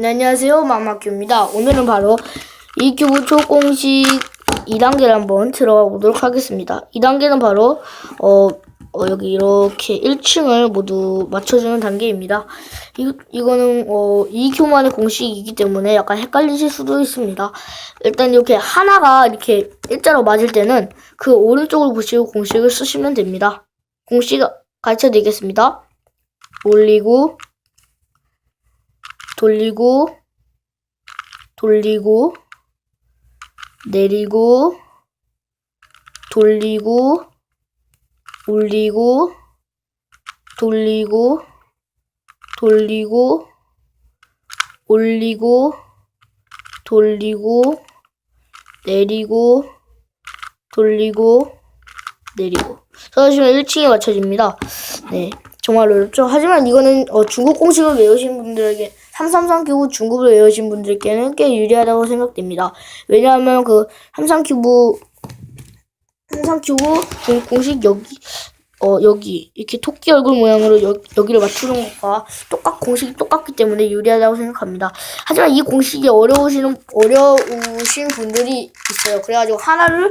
네, 안녕하세요. 마마큐입니다. 오늘은 바로 이 큐브 초공식 2단계를 한번 들어가 보도록 하겠습니다. 2단계는 바로 어, 어, 여기 이렇게 1층을 모두 맞춰주는 단계입니다. 이, 이거는 어, 2큐만의 공식이기 때문에 약간 헷갈리실 수도 있습니다. 일단 이렇게 하나가 이렇게 일자로 맞을 때는 그 오른쪽을 보시고 공식을 쓰시면 됩니다. 공식 가르쳐 드리겠습니다. 올리고 돌리고 돌리고 내리고 돌리고 올리고 돌리고 돌리고 올리고 돌리고 내리고 돌리고 내리고 서시면 1층에 맞춰집니다. 네. 정말 어렵죠. 하지만 이거는 어, 중국 공식을 외우신 분들에게 333 큐브 중국을 외우신 분들께는 꽤 유리하다고 생각됩니다. 왜냐하면 그 33 큐브 33 큐브 중- 공식 여기 어 여기 이렇게 토끼 얼굴 모양으로 여, 여기를 맞추는 것과 똑같 공식이 똑같기 때문에 유리하다고 생각합니다. 하지만 이 공식이 어려우시는 어려우신 분들이 있어요. 그래가지고 하나를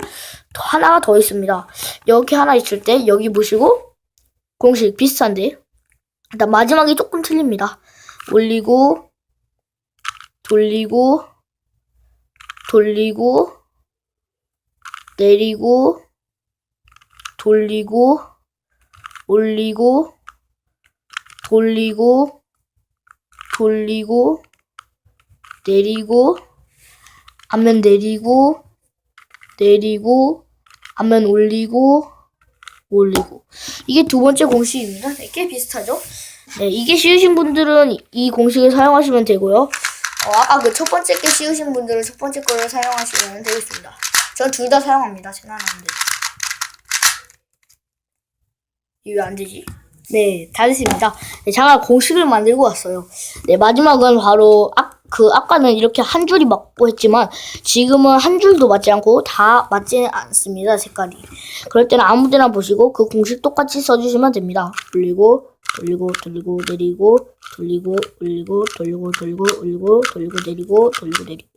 더- 하나가 더 있습니다. 여기 하나 있을 때 여기 보시고 공식 비슷한데 일단 마지막이 조금 틀립니다. 올리고 돌리고 돌리고 내리고 돌리고 올리고 돌리고 돌리고 내리고 앞면 내리고 내리고 앞면 올리고 올리고 이게 두 번째 공식입니다. 네, 꽤 비슷하죠? 네, 이게 쉬우신 분들은 이- 이 공식을 사용하시면 되고요. 어, 아까 그 첫 번째 게 쉬우신 분들은 첫 번째 거를 사용하시면 되겠습니다. 전 둘 다 사용합니다. 생각나는데. 이게 왜안 되지? 네, 다 됐습니다. 네, 제가 공식을 만들고 왔어요. 네, 마지막은 바로 아, 그 아까는 이렇게 한 줄이 맞고 했지만 지금은 한 줄도 맞지 않고 다 맞지 않습니다. 색깔이. 그럴 때는 아무 데나 보시고 그 공식 똑같이 써주시면 됩니다. 돌리고 돌리고 돌리고 내리고 돌리고 올리고 돌리고 돌리고 올리고 돌리고 내리고 돌리고 내리고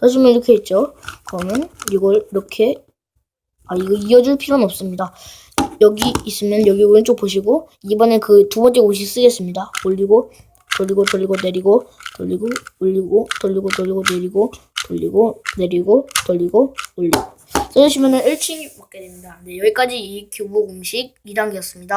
써주면 이렇게 있죠. 그러면 이걸 이렇게 아 이거 이어줄 필요는 없습니다. 여기 있으면 여기 왼쪽 보시고 이번에 그 두 번째 공식 쓰겠습니다. 올리고 돌리고 돌리고 내리고 돌리고 올리고 돌리고 돌리고 내리고 돌리고 내리고 돌리고 올리고 써주시면은 1층이 맞게 됩니다. 네, 여기까지 이 큐브 공식 2단계였습니다.